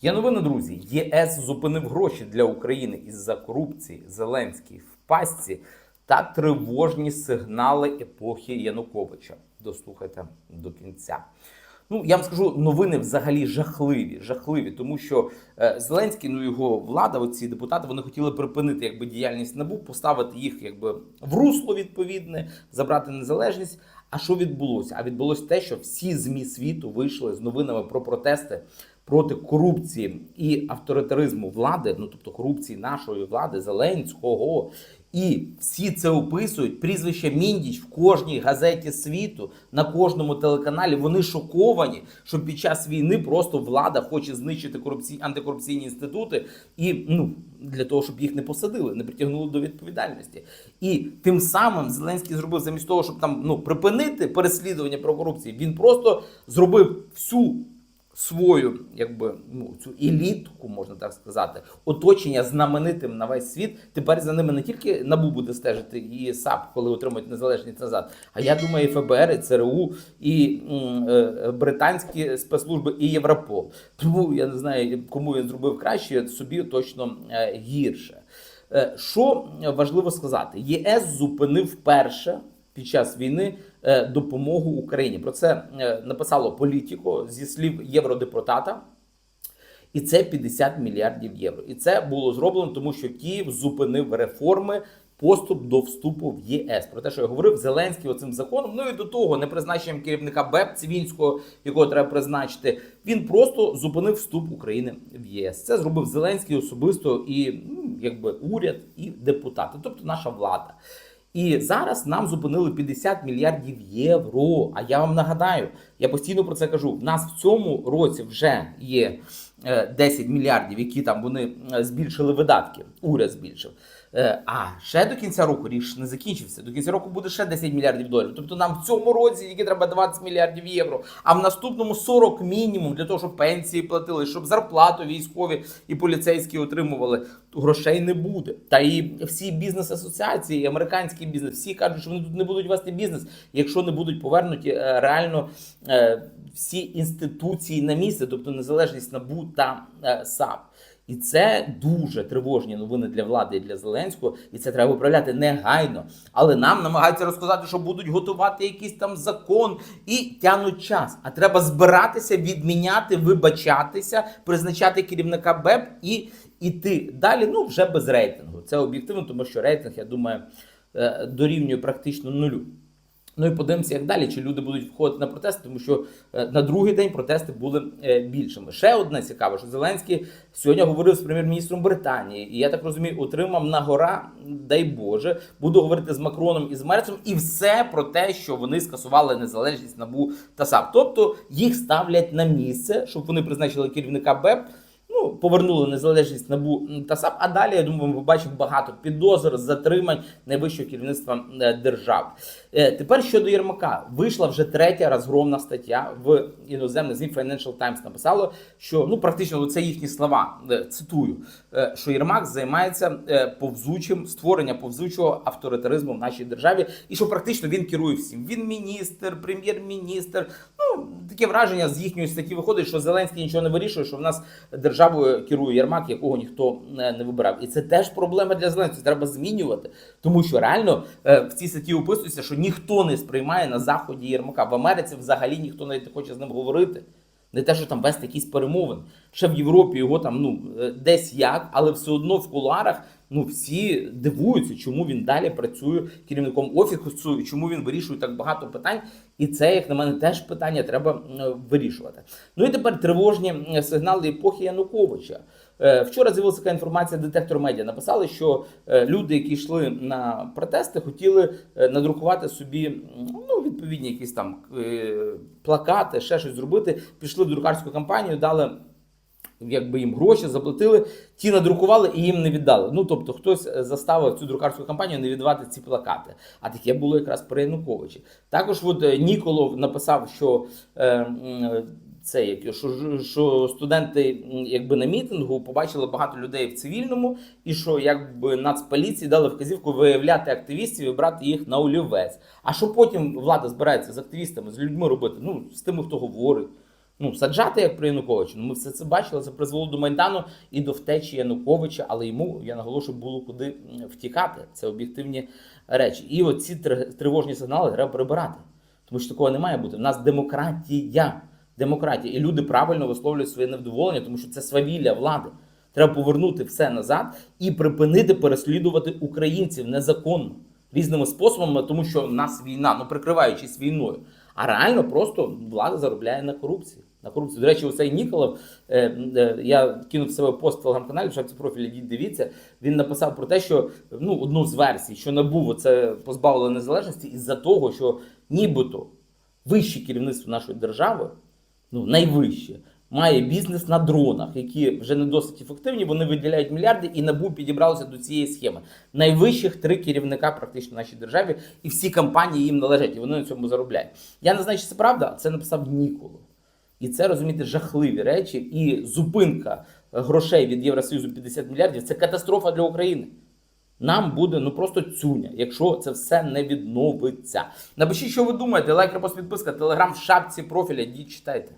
Є новини, друзі. ЄС зупинив гроші для України із-за корупції. Зеленський в пастці та тривожні сигнали епохи Януковича. Дослухайте до кінця. Ну, я вам скажу, новини взагалі жахливі, жахливі, тому що е, Зеленський, ну його влада, оці депутати, вони хотіли припинити якби діяльність НАБУ, поставити їх якби в русло відповідне, забрати незалежність. А що відбулося? А відбулося те, що всі змі світу вийшли з новинами про протести проти корупції і авторитаризму влади, ну тобто корупції нашої влади, Зеленського. І всі це описують. Прізвище Міндіч в кожній газеті світу, на кожному телеканалі. Вони шоковані, що під час війни просто влада хоче знищити корупцій, антикорупційні інститути, і ну для того, щоб їх не посадили, не притягнули до відповідальності. І тим самим Зеленський зробив замість того, щоб там ну припинити переслідування про корупцію, він просто зробив всю свою, якби ну цю елітку, можна так сказати, оточення знаменитим на весь світ. Тепер за ними не тільки набу буде стежити і САП, коли отримують незалежність назад. А я думаю, і ФБР, і ЦРУ, і м, е, британські спецслужби, і Європол. Тому я не знаю, кому він зробив краще, собі точно е, гірше. Е, Що важливо сказати, ЄС зупинив перше під час війни е, допомогу Україні. Про це е, написало політико зі слів євродепутата. І це 50 мільярдів євро. І це було зроблено, тому що Київ зупинив реформи. Поступ до вступу в ЄС про те, що я говорив, Зеленський оцим законом. Ну і до того не призначенням керівника БЕП Цивінського, якого треба призначити. Він просто зупинив вступ України в ЄС. Це зробив Зеленський особисто і ну, якби уряд і депутати, тобто наша влада. І зараз нам зупинили 50 мільярдів євро. А я вам нагадаю, я постійно про це кажу. В нас в цьому році вже є е, 10 мільярдів, які там вони е, збільшили видатки. Уряд збільшив. Е, А ще до кінця року рік не закінчився. До кінця року буде ще 10 мільярдів доларів. Тобто нам в цьому році тільки треба 20 мільярдів євро, а в наступному 40 мінімум для того, щоб пенсії платили, щоб зарплату військові і поліцейські отримували. Грошей не буде. Та і всі бізнес-асоціації, і американський бізнес, всі кажуть, що вони тут не будуть вести бізнес, якщо не будуть повернуті е, реально е, всі інституції на місце, тобто незалежність НАБУ та САП. І це дуже тривожні новини для влади і для Зеленського, і це треба виправляти негайно. Але нам намагаються розказати, що будуть готувати якийсь там закон і тянуть час. А треба збиратися, відміняти, вибачатися, призначати керівника БЕП і іти далі. Ну вже без рейтингу. Це об'єктивно, тому що рейтинг, я думаю, е, дорівнює практично нулю. Ну і подивимося, як далі, чи люди будуть входити на протести, тому що е, на другий день протести були е, більшими. Ще одне цікаве, що Зеленський сьогодні говорив з прем'єр-міністром Британії, і я так розумію, отримав на гора, дай Боже, буду говорити з Макроном і з Мерцем, і все про те, що вони скасували незалежність НАБУ та САП. Тобто їх ставлять на місце, щоб вони призначили керівника БЕП. Ну, повернули незалежність НАБУ та САП. А далі я думаю, ми побачимо багато підозр, затримань найвищого керівництва е, держав. Е, Тепер щодо Єрмака, вийшла вже третя розгромна стаття в іноземний ЗМІ Financial Times написало, що ну практично це їхні слова. е, Цитую, що Єрмак займається повзучим створення повзучого авторитаризму в нашій державі, і що практично він керує всім. Він міністр, прем'єр-міністр. Таке враження з їхньої статті виходить, що Зеленський нічого не вирішує, що в нас державою керує Єрмак, якого ніхто е, не вибирав. І це теж проблема для Зеленського. Треба змінювати, тому що реально е, в цій статті описується, що ніхто не сприймає на заході Єрмака. В Америці взагалі ніхто навіть не хоче з ним говорити. Не те, що там вести якісь перемовини. Ще в Європі його там ну е, десь як, але все одно в кулуарах ну всі дивуються, чому він далі працює керівником офісу, чому він вирішує так багато питань. І це, як на мене, теж питання треба е, вирішувати. Ну і тепер тривожні сигнали епохи Януковича. Е, Вчора з'явилася така інформація, детектор медіа написали, що люди, які йшли на протести, хотіли надрукувати собі ну, відповідні якісь там плакати, ще щось зробити. Пішли в друкарську кампанію, дали якби їм гроші заплатили, ті надрукували і їм не віддали. Ну тобто, хтось е, заставив цю друкарську кампанію не віддавати ці плакати. А таке було якраз при Януковичі. Також от е, Ніколов написав, що е, це як що, що студенти якби на мітингу побачили багато людей в цивільному, і що якби нацполіції дали вказівку виявляти активістів і брати їх на олівець. А що потім влада збирається з активістами, з людьми робити? Ну з тими, хто говорить. Ну, саджати як при Януковичу. Ну, ми все це бачили. Це призвело до Майдану і до втечі Януковича, але йому, я наголошую, було куди втікати. Це об'єктивні речі. І оці тривожні сигнали треба прибирати. Тому що такого не має бути. У нас демократія. Демократія. І люди правильно висловлюють своє невдоволення, тому що це свавілля влади. Треба повернути все назад і припинити переслідувати українців незаконно різними способами, тому що в нас війна, ну прикриваючись війною. А реально просто влада заробляє на корупції. На корупції. До речі, оцей Ніколов, е, е, я кинув себе пост в телеграм-каналі, в шапці профілі дивіться. Він написав про те, що ну, одну з версій, що набув це позбавило незалежності із-за того, що нібито вище керівництво нашої держави, ну найвище, має бізнес на дронах, які вже не досить ефективні. Вони виділяють мільярди, і набу підібралося до цієї схеми. Найвищих три керівника практично в нашій державі, і всі компанії їм належать, і вони на цьому заробляють. Я не знаю, чи це правда, це написав Ніколов. І це розумієте жахливі речі. І зупинка грошей від Євросоюзу 50 мільярдів це катастрофа для України. Нам буде ну просто цюня, якщо це все не відновиться. Напишіть, що ви думаєте. Лайк, репост, підписка, телеграм в шапці профіля. Йдіть читайте.